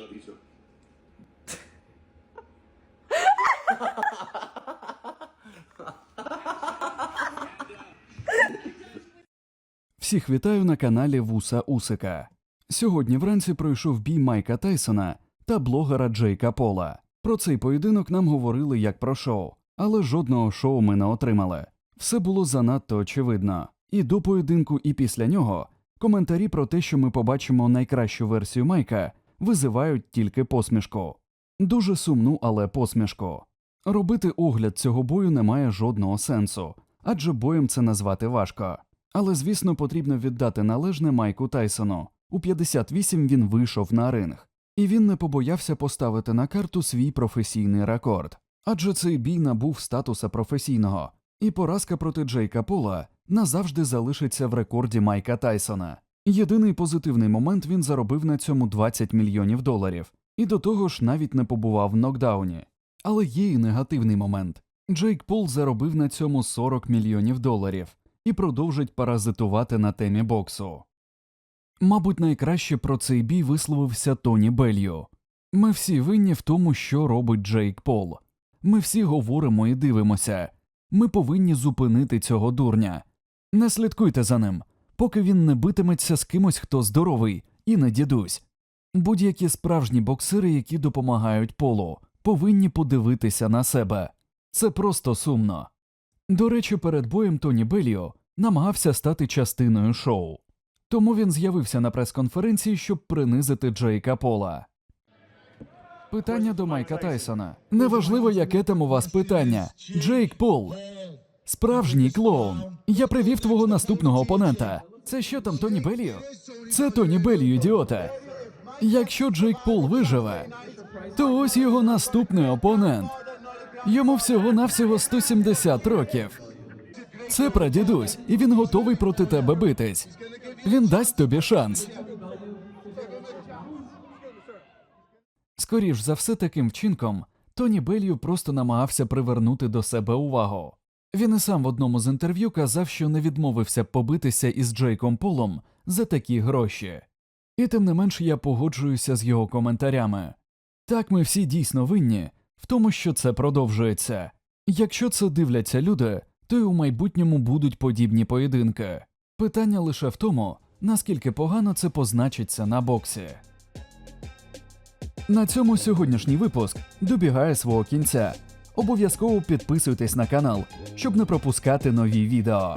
Love you. Всіх вітаю на каналі Вуса Усика. Сьогодні вранці пройшов бій Майка Тайсона та блогера Джейка Пола. Про цей поєдинок нам говорили як про шоу, але жодного шоу ми не отримали. Все було занадто очевидно. І до поєдинку, і після нього коментарі про те, що ми побачимо найкращу версію Майка, визивають тільки посмішку. Дуже сумну, але посмішку. Робити огляд цього бою не має жодного сенсу, адже боєм це назвати важко. Але, звісно, потрібно віддати належне Майку Тайсону. У 58 він вийшов на ринг, і він не побоявся поставити на карту свій професійний рекорд. Адже цей бій набув статуса професійного, і поразка проти Джейка Пола назавжди залишиться в рекорді Майка Тайсона. Єдиний позитивний момент він заробив на цьому 20 мільйонів доларів, і до того ж навіть не побував в нокдауні. Але є і негативний момент. Джейк Пол заробив на цьому 40 мільйонів доларів і продовжить паразитувати на темі боксу. Мабуть, найкраще про цей бій висловився Тоні Белью. Ми всі винні в тому, що робить Джейк Пол. Ми всі говоримо і дивимося. Ми повинні зупинити цього дурня. Не слідкуйте за ним, поки він не битиметься з кимось, хто здоровий, і не дідусь. Будь-які справжні боксери, які допомагають полу, повинні подивитися на себе. Це просто сумно. До речі, перед боєм Тоні Беліо намагався стати частиною шоу. Тому він з'явився на прес-конференції, щоб принизити Джейка Пола. Питання до Майка Тайсона. Неважливо, яке там у вас питання. Джейк Пол. Справжній клоун. Я привів твого наступного опонента. Це що там, Тоні Беліо? Це Тоні Беліо, ідіота. Якщо Джейк Пол виживе, то ось його наступний опонент. Йому всього-навсього 170 років. Це прадідусь, і він готовий проти тебе битись. Він дасть тобі шанс. Скоріш за все, таким вчинком Тоні Белью просто намагався привернути до себе увагу. Він і сам в одному з інтерв'ю казав, що не відмовився побитися із Джейком Полом за такі гроші. І тим не менш я погоджуюся з його коментарями. Так ми всі дійсно винні в тому, що це продовжується. Якщо це дивляться люди, то й у майбутньому будуть подібні поєдинки. Питання лише в тому, наскільки погано це позначиться на боксі. На цьому сьогоднішній випуск добігає свого кінця. Обов'язково підписуйтесь на канал, щоб не пропускати нові відео.